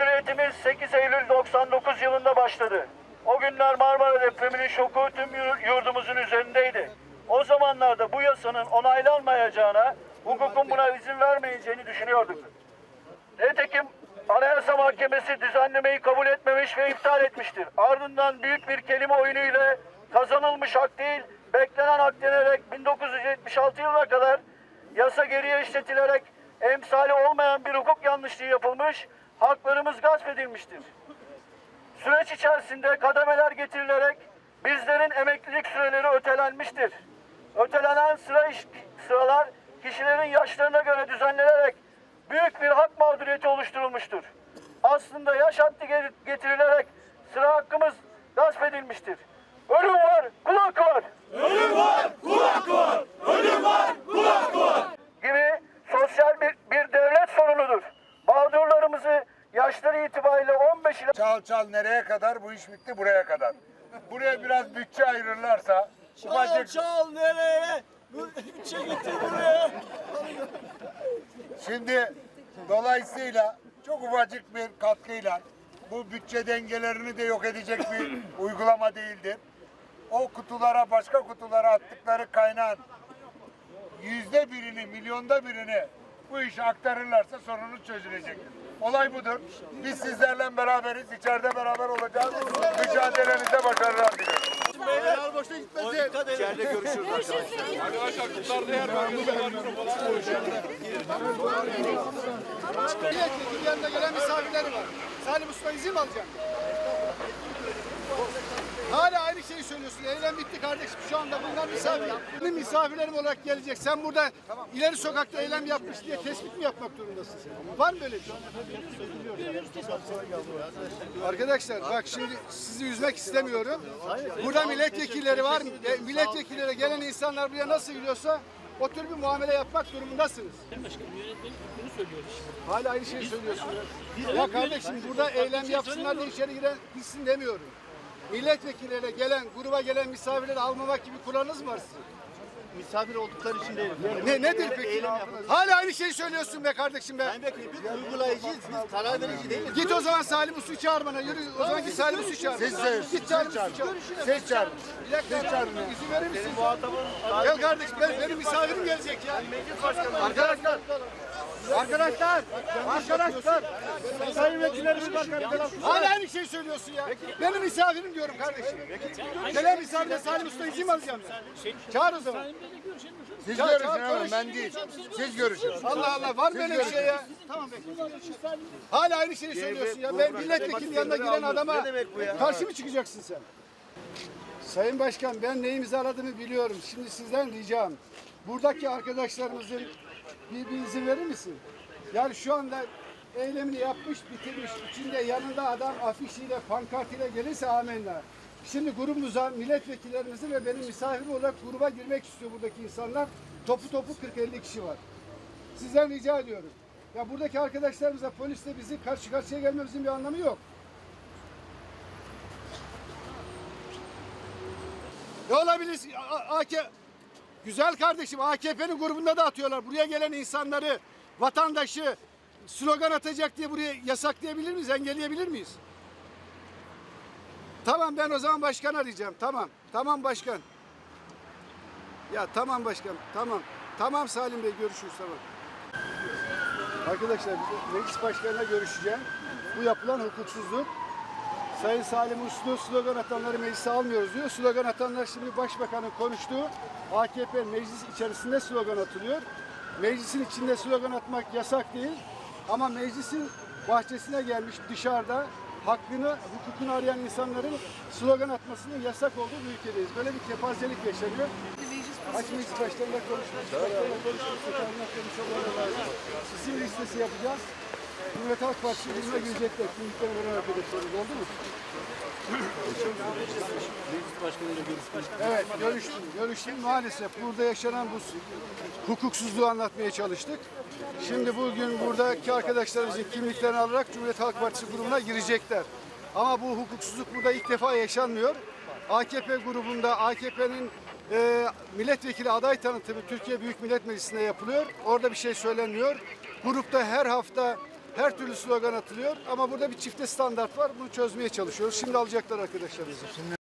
Mağduriyetimiz 8 Eylül 99 yılında başladı. O günler Marmara depreminin şoku tüm yur- yurdumuzun üzerindeydi. O zamanlarda bu yasanın onaylanmayacağına, hukukun buna izin vermeyeceğini düşünüyorduk. Nitekim Anayasa Mahkemesi düzenlemeyi kabul etmemiş ve iptal etmiştir. Ardından büyük bir kelime oyunu ile kazanılmış hak değil, beklenen hak denerek 1976 yılına kadar yasa geriye işletilerek emsali olmayan bir hukuk yanlışlığı yapılmış, haklarımız gasp edilmiştir. Süreç içerisinde kademeler getirilerek bizlerin emeklilik süreleri ötelenmiştir. Ötelenen sıra iş- sıralar kişilerin yaşlarına göre düzenlenerek büyük bir hak mağduriyeti oluşturulmuştur. Aslında yaş ge- getirilerek sıra hakkımız gasp edilmiştir. Çal çal nereye kadar bu iş bitti buraya kadar. Buraya biraz bütçe ayırırlarsa ufacık Çal nereye? Bütçe getir buraya. şimdi dolayısıyla çok ufacık bir katkıyla bu bütçe dengelerini de yok edecek bir uygulama değildir. O kutulara başka kutulara attıkları kaynağın yüzde birini, milyonda birini bu işe aktarırlarsa sorunun çözülecektir. Olay budur. Biz sizlerle beraberiz. içeride beraber olacağız. Mücadelenizde başarılar diliyorum. Beyler boşuna gitmesin. İçeride görüşürüz. Milletvekili yanında gelen misafirleri var. Salim Usta izin mi alacak? Söylüyorsun. Eylem bitti kardeşim. Şu anda bunlar misafir. Benim misafirlerim olarak gelecek. Sen burada ileri sokakta eylem yapmış diye tespit mi yapmak durumundasın? Var mı böyle bir şey? Arkadaşlar bak şimdi sizi üzmek istemiyorum. Burada milletvekilleri var. E, Milletvekilleri gelen insanlar buraya nasıl geliyorsa o tür bir muamele yapmak durumundasınız. Hala aynı şeyi söylüyorsun ya. Ya kardeşim burada eylem yapsınlar diye içeri giren gitsin demiyorum. Milletvekillerine gelen, gruba gelen misafirleri almamak gibi kuralınız mı var sizin? Misafir oldukları için değil. Ne nedir peki? Hala aynı şeyi söylüyorsun be kardeşim be. Ben biz uygulayıcıyız. Biz karar verici değiliz. Git o zaman Salim Usu çağır bana. Yürü o zaman git Salim Usu çağır. Siz çağırın, Git Salim Usu çağır. Siz çağırın. Bir dakika. İzin verir misin? Gel kardeşim benim misafirim gelecek ya. Arkadaşlar. Arkadaşlar. Arkadaşlar. Sayın vekillerimiz bakanı. Hala aynı şeyi söylüyorsun ya. Benim misafirim diyorum kardeşim. Gelen misafirle Salim Usta izin alacağım? Çağır o zaman. Siz görüşün konuş. ben değil. Siz görüşün. Allah Allah var mı böyle bir şey ya? Tamam bekle. Hala aynı şeyi söylüyorsun ya. Ben milletvekili yanına giren adama karşı mı çıkacaksın sen? Sayın Başkan ben neyi imzaladığımı biliyorum. Şimdi sizden ricam. Buradaki arkadaşlarımızın bir, bir izin verir misin? Yani şu anda eylemini yapmış, bitirmiş. İçinde yanında adam afişiyle, pankartıyla gelirse amenna. Şimdi grubumuza, milletvekillerimizi ve benim misafirim olarak gruba girmek istiyor buradaki insanlar. Topu topu 40-50 kişi var. Sizden rica ediyorum. Ya buradaki arkadaşlarımıza polisle bizi karşı karşıya gelmemizin bir anlamı yok. Ne olabilir? AK Güzel kardeşim AKP'nin grubunda da atıyorlar. Buraya gelen insanları, vatandaşı slogan atacak diye buraya yasaklayabilir miyiz? Engelleyebilir miyiz? Tamam ben o zaman başkan arayacağım. Tamam. Tamam başkan. Ya tamam başkan. Tamam. Tamam Salim Bey görüşürüz tamam. Arkadaşlar meclis başkanına görüşeceğim. Bu yapılan hukuksuzluk. Sayın Salim Uslu slogan atanları meclise almıyoruz diyor. Slogan atanlar şimdi başbakanın konuştuğu AKP meclis içerisinde slogan atılıyor. Meclisin içinde slogan atmak yasak değil. Ama meclisin bahçesine gelmiş dışarıda hakkını, hukukunu arayan insanların slogan atmasının yasak olduğu bir ülkedeyiz. Böyle bir kepazelik yaşanıyor. Aç meclis başkanıyla konuşmuş, başkanıyla konuşmuş. İsim listesi yapacağız. Cumhuriyet Halk Partisi grubuna girecekler. Kimlikten veren arkadaşlarımız oldu mu? Evet, görüştüm, görüştüm. Maalesef burada yaşanan bu hukuksuzluğu anlatmaya çalıştık. Şimdi bugün buradaki arkadaşlarımızın kimliklerini alarak Cumhuriyet Halk Partisi grubuna girecekler. Ama bu hukuksuzluk burada ilk defa yaşanmıyor. AKP grubunda AKP'nin e, milletvekili aday tanıtımı Türkiye Büyük Millet Meclisi'nde yapılıyor. Orada bir şey söylenmiyor. Grupta her hafta her türlü slogan atılıyor ama burada bir çifte standart var. Bunu çözmeye çalışıyoruz. Şimdi alacaklar arkadaşlarımızı.